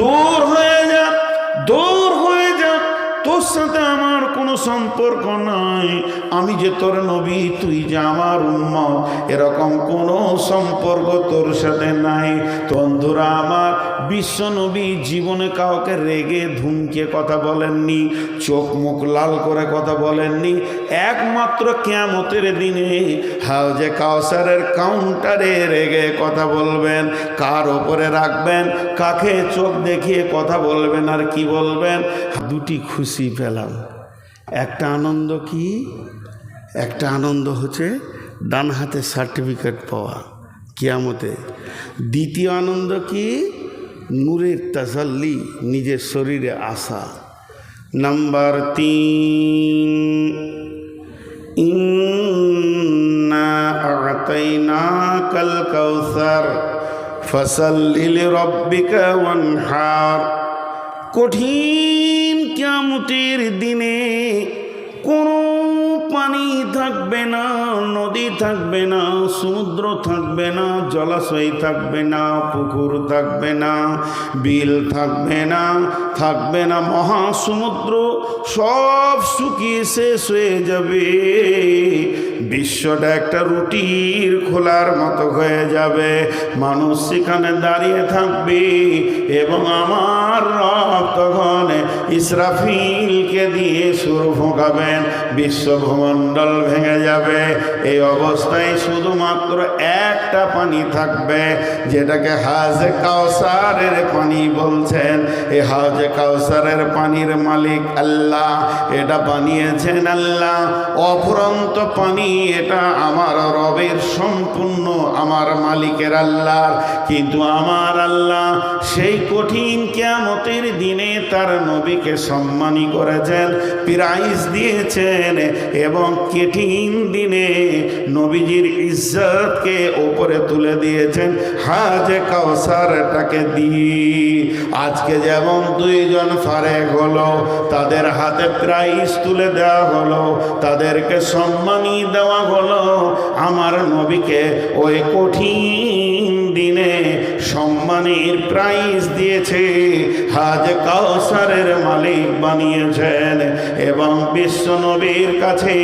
দূর হয়ে যা দূর হয়ে যা তোর সাথে আমার কোনো সম্পর্ক নাই। আমি যে তোর নবী, তুই যে আমার উম্মত, এরকম কোনো সম্পর্ক তোর সাথে নাই। বন্ধুরা, আমার বিশ্ব নবী জীবনে কাউকে রেগে ধুমকে কথা বলেননি, চোখ মুখ লাল করে কথা বলেননি। একমাত্র কেমতের দিনে হাউজে কাউসারের কাউন্টারে রেগে কথা বলবেন, কার ওপরে রাখবেন, কাকে চোখ দেখিয়ে কথা বলবেন আর কি বলবেন, দুটি খুশি পেলাম। একটা আনন্দ কি? একটা আনন্দ হচ্ছে ডান হাতে সার্টিফিকেট পাওয়া, কিয়ামতে। দ্বিতীয় আনন্দ কি? নূরের তাসাল্লি, নিজের শরীরে আসা। নাম্বার তিন কাউসার ফসল্লি লিরাব্বিকা ওয়ানহার। কঠিন কিয়ামতের দিনে কোনো পানি থাকবে না, নদী থাকবে না, সমুদ্র থাকবে না, জলাশয় থাকবে না, পুকুর থাকবে না, বিল থাকবে না থাকবে না, মহাসমুদ্র সব শুকিয়ে শেষ হয়ে যাবে। বিশ্বটা একটা রুটির খোলার মতো হয়ে যাবে। মানুষ সেখানে দাঁড়িয়ে থাকবে এবং আমার রব ইসরাফিলকে দিয়ে সুর ভোগাবেন ফোঁকাবেন বিশ্বভূমণ্ডল ভেঙে যাবে। এই অবস্থায় শুধুমাত্র একটা পানি থাকবে, যেটাকে হাজে কাউসারের পানি বলছেন। এই হাজে কাউসারের পানির মালিক আল্লাহ, এটা বানিয়েছেন আল্লাহ। অফুরন্ত পানি, এটা আমার রবের সম্পূর্ণ, আমার মালিকের আল্লাহর। কিন্তু আমার আল্লাহ সেই কঠিন কেয়ামতের দিনে তার নবীকে সম্মানী করেছেন, প্রাইজ দিয়েছেন এবং কঠিন দিনে নবীজির ইজ্জতকে ওপরে তুলে দিয়েছেন, হাজে কাউসারটাকে দিয়ে। আজকে যেমন দুইজন ফারেক হলো, তাদের হাতে প্রাইজ তুলে দেওয়া হলো, তাদেরকে সম্মানী দেওয়া হলো, আমার নবীকে ওই কঠিন দিনে সম্মানের প্রাইজ দিয়েছে। হাজ কাউসারের মালিক বানিয়েছেন এবং বিশ্বনবীর কাছে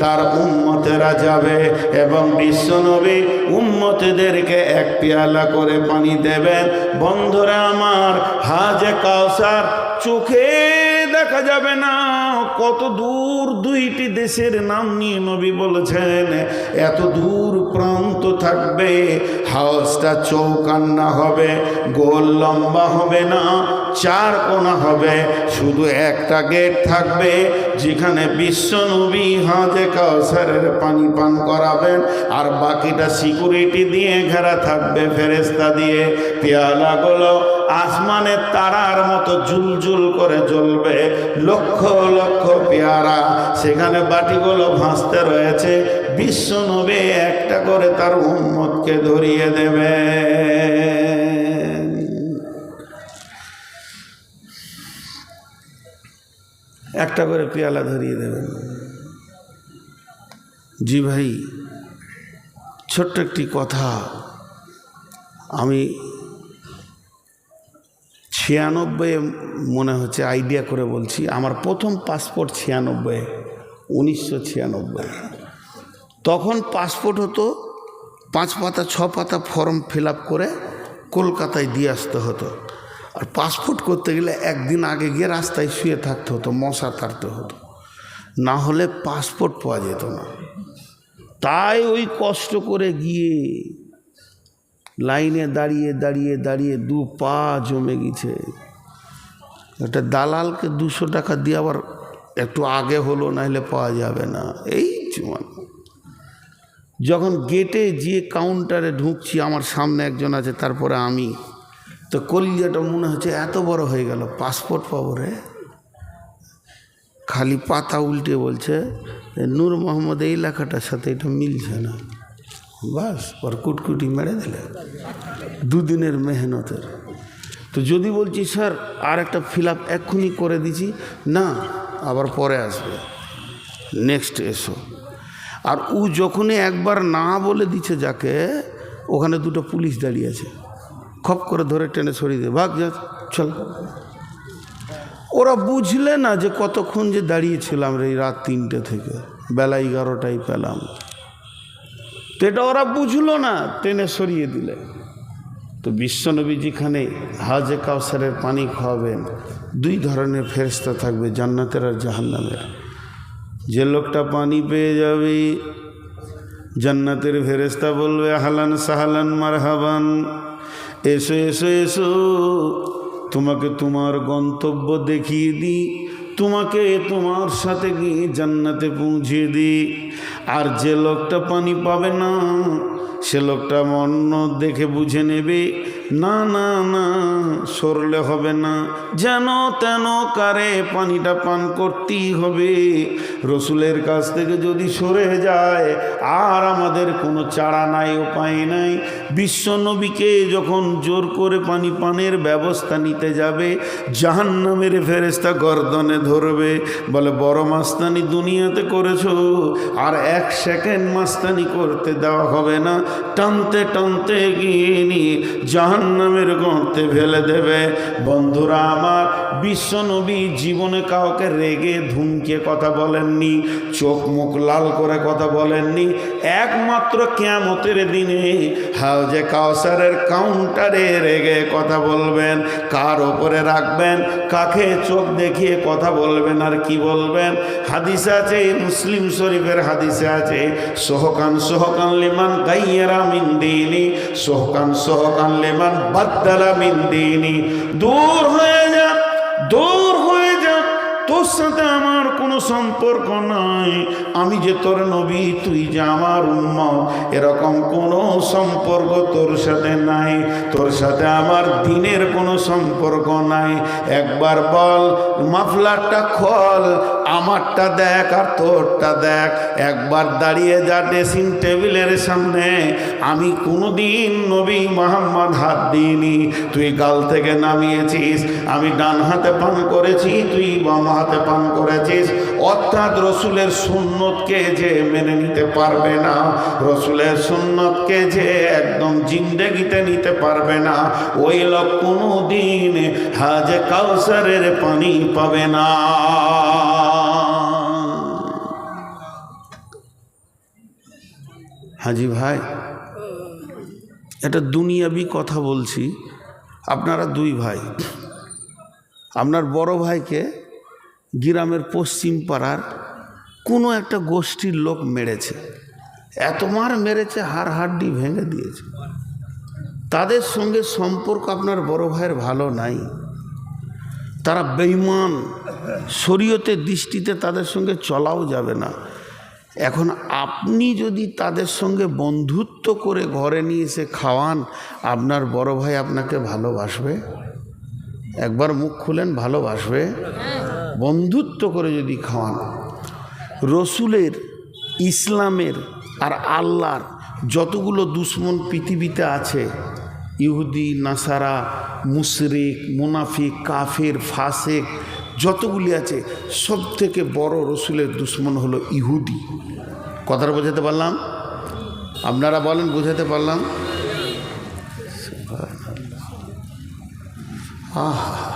তার উম্মতেরা যাবে এবং বিশ্ব নবী উম্মতদেরকে এক পেয়ালা করে পানি দেবেন। বন্ধুরা আমার হাজে কাউসার চোখে দেখা যাবে না। কত দূর দুইটি দেশের নাম নিয়ে নবী বলেছেন, এত দূর প্রান্ত থাকবে হাউসটা চৌকান্না হবে, গোল লম্বা হবে না, চার কোনা হবে, শুধু একটা গেট থাকবে, যেখানে বিশ্ব নবী হাজে কাউসারের পানি পান করাবেন, আর বাকিটা সিকিউরিটি দিয়ে ঘেরা থাকবে ফেরেস্তা দিয়ে। পেয়ালাগুলো আসমানের তারার মতো জুলজুল করে জ্বলবে। লক্ষ লক্ষ পেয়ারা। সেখানে বাটিগুলো ভাসতে রয়েছে। বিশ্ব নবী একটা করে তার উম্মতকে ধরিয়ে দেবে। একটা করে পেয়ালা ধরিয়ে দেবেন জি ভাই, ছোট্ট একটি কথা আমি ছিয়ানব্বই মনে হচ্ছে আইডিয়া করে বলছি, আমার প্রথম পাসপোর্ট ছিয়ানব্বই উনিশশো ছিয়ানব্বই তখন পাসপোর্ট হতো পাঁচ পাতা, ছ পাতা ফর্ম ফিল করে কলকাতায় দিয়ে আসতে হতো। আর পাসপোর্ট করতে গেলে একদিন আগে গিয়ে রাস্তায় শুয়ে থাকতে হতো, মশা তাড়তে হতো। না হলে পাসপোর্ট পাওয়া যেত না। তাই ওই কষ্ট করে গিয়ে লাইনে দাঁড়িয়ে দাঁড়িয়ে দাঁড়িয়ে দু পা জমে গেছে। একটা দালালকে দুশো টাকা দিয়ে আবার একটু আগে হলো, নাহলে পাওয়া যাবে না। এই চুমান যখন গেটে গিয়ে কাউন্টারে ঢুকছি, আমার সামনে একজন আছে, তারপরে আমি। তো কলিজাটা মনে হচ্ছে এত বড় হয়ে গেল পাসপোর্ট পাবো রে। খালি পাতা উল্টে বলছে যে নূর মোহাম্মদ, এই লেখাটার সাথে এটা মিলছে না। বাস, ওর কুটকুটি মেরে দিলে। দুদিনের মেহনতের। তো যদি বলছি, স্যার, আর একটা ফিল আপ এক্ষুনি করে দিছি। না, আবার পরে আসবে। নেক্সট এসো। আর ও যখনই একবার না বলে দিচ্ছে যাকে, ওখানে দুটো পুলিশ দাঁড়িয়ে আছে। খপ করে ধরে টেনে সরিয়ে দিয়ে, ভাগ, যা, চল। ওরা বুঝলে না যে কতক্ষণ যে দাঁড়িয়েছিলাম রে রাত তিনটে থেকে। বেলা এগারোটায় পেলাম। তো এটা ওরা বুঝলো না, টেনে সরিয়ে দিলে। তো বিশ্বনবী যেখানে হাজে কাউসারের পানি খাওয়াবেন, দুই ধরনের ফেরস্তা থাকবে, জান্নাতের আর জাহান্নামের। যে লোকটা পানি পেয়ে যাবে, জান্নাতের ফেরেস্তা বলবে হালান সাহালান মারহাবান। এসো এসো এসো। তোমাকে তোমার গন্তব্য দেখিয়ে দিই। তোমাকে তোমার সাথে গিয়ে জান্নাতে পৌঁছে দিই। আর যে লোকটা পানি পাবে না, সে লোকটা অন্য দেখে বুঝে নেবে। না না না, সরলে হবে না। যেন তেন কারে পানিটা পান করতেই হবে। রসুলের কাছ থেকে যদি সরে যায়, আর আমাদের কোনো চারা নাই, উপায় নাই। বিশ্বনবীকে যখন জোর করে পানি পানের ব্যবস্থা নিতে যাবে, জাহান্নামের ফেরেস্তা গর্দনে ধরবে। বলে, বড় মাস্তানি দুনিয়াতে করেছ, আর এক সেকেন্ড মাস্তানি করতে দেওয়া হবে না। টানতে টানতে গিয়ে নিয়ে জাহান্নামের গর্তে ফেলে দেবে। বন্ধুরা আমার, বিশ্বনবী জীবনে কাউকে রেগে ধুমকে কথা বলেননি, চোখ মুখ লাল করে কথা বলেননি। একমাত্র কেমতের দিনে হাউজে কাউসারের কাউন্টারে রেগে কথা বলবেন, কার ওপরে রাখবেন, কাকে চোখ দেখিয়ে কথা বলবেন আর কি বলবেন? হাদিস আছে, মুসলিম শরীফের হাদিসে আছে, সোহকান সোহকান লিমান গাইয়েরা মিন সোহকান সোহকান লিমান বাদ্দালা মিন দিনি। দূর হয়ে যা, দূর হয়ে যা। তোর সাথে আমার কোনো সম্পর্ক নাই। আমি যে তোর নবী, তুই যে আমার উম্ম এরকম কোনো সম্পর্ক তোর সাথে নাই। তোর সাথে আমার দিনের কোনো সম্পর্ক নাই। একবার বল, মাফলারটা খোল, আমারটা দেখ আর তোরটা দেখ। একবার দাঁড়িয়ে যা ড্রেসিং টেবিলের সামনে। আমি কোনোদিন নবী মোহাম্মদ হাত দিইনি। তুই গাল থেকে নামিয়েছিস, আমি ডান হাতে পান করেছি, তুই বাম হাতে পান করেছিস। অর্থাৎ রসুলের সুন্নতকে যে মেনে নিতে পারবে না, রসুলের সুন্নতকে যে একদম জিন্দেগিতে নিতে পারবে না, ওই লোক কোনো দিন হাজে কাউসারের পানি পাবে না। হাজি ভাই। এটা দুনিয়াবি কথা বলছি। আপনারা দুই ভাই। আপনার বড় ভাইকে গ্রামের পশ্চিম পাড়ার কোনো একটা গোষ্ঠীর লোক মেরেছে। এত মার মেরেছে, হাড় হাড্ডি ভেঙে দিয়েছে। তাদের সঙ্গে সম্পর্ক আপনার বড় ভাইয়ের ভালো নাই। তারা বেইমান শরীয়তের দৃষ্টিতে তাদের সঙ্গে চলাও যাবে না। এখন আপনি যদি তাদের সঙ্গে বন্ধুত্ব করে ঘরে নিয়ে এসে খাওয়ান, আপনার বড় ভাই আপনাকে ভালোবাসবে? একবার মুখ খুলেন, ভালোবাসবে? বন্ধুত্ব করে যদি খাওয়ান, রসুলের, ইসলামের আর আল্লাহর যতগুলো দুশ্মন পৃথিবীতে আছে, ইহুদি, নাসারা, মুশরিক, মুনাফিক, কাফের, ফাসেক যতগুলি আছে সব থেকে বড় রসুলের দুশ্মন হলো ইহুদি। কথাটা বোঝাতে পারলাম? আপনারা বলেন বোঝাতে পারলাম? আহা।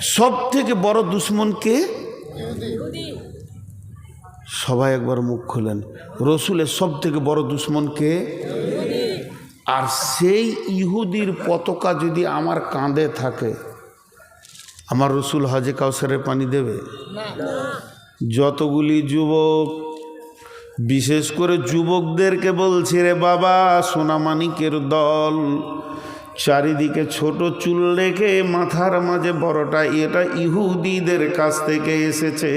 সব থেকে বড় দুশ্মনকে সবাই একবার মুখ খোলেন। রসুলের সব থেকে বড় দুশ্মনকে আর সেই ইহুদির পতাকা যদি আমার কাঁধে থাকে আমার রসুল হজে কাউসারের পানি দেবে? যতগুলি যুবক, বিশেষ করে যুবকদেরকে বলছি রে বাবা, সোনামানিকের দল চারিদিকে ছোট চুল রেখে মাথার মাঝে বড়টা, এটা ইহুদিদের কাছ থেকে এসেছে।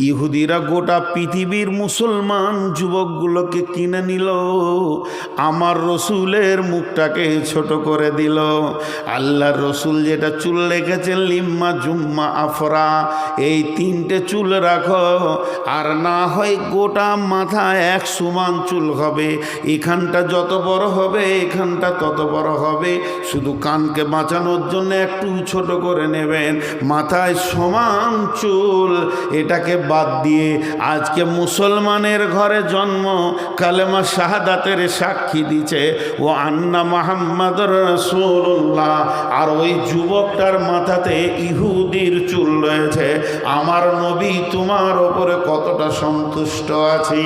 ইহুদিরা গোটা পৃথিবীর মুসলমান যুবকগুলোকে কিনে নিল, আমার রসুলের মুখটাকে ছোট করে দিল। আল্লাহর রসুল যেটা চুল রেখেছেন, লিম্মা জুম্মা আফরা, এই তিনটে চুল রাখো, আর না হয় গোটা মাথা এক সমান চুল হবে। এখানটা যত বড় হবে, এখানটা তত বড় হবে হবে। শুধু কানকে বাঁচানোর জন্য একটু ছোট করে নেবেন। মাথায় সমান চুল। এটাকে বাদ দিয়ে আজকে মুসলমানের ঘরে জন্ম। কালেমা শাহাদাতের সাক্ষী দিছে, ও আন্না মাহাম্মদ রসুল্লাহ আর ওই যুবকটার মাথাতে ইহুদির চুল রয়েছে। আমার নবী তোমার ওপরে কতটা সন্তুষ্ট আছে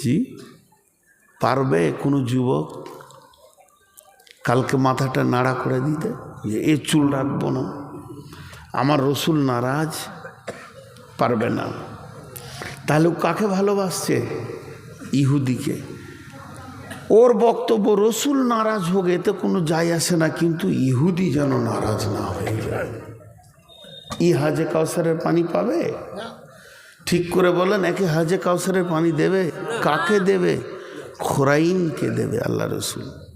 জি পারবে কোনো যুবক কালকে মাথাটা নাড়া করে দিতে? যে এ চুল রাখব না। আমার রসুল নারাজ, পারবে না। তাহলে কাকে ভালোবাসছে? ইহুদিকে। ওর বক্তব্য, রসুল নারাজ হোক, এতে কোনো যাই আসে না, কিন্তু ইহুদি যেন নারাজ না হয়ে যায়। ই হাজে কাউসারের পানি পাবে? ঠিক করে বলেন, একে হাজে কাউসারের পানি দেবে? কাকে দেবে? খোরাইনকে দেবে আল্লাহ রসুল।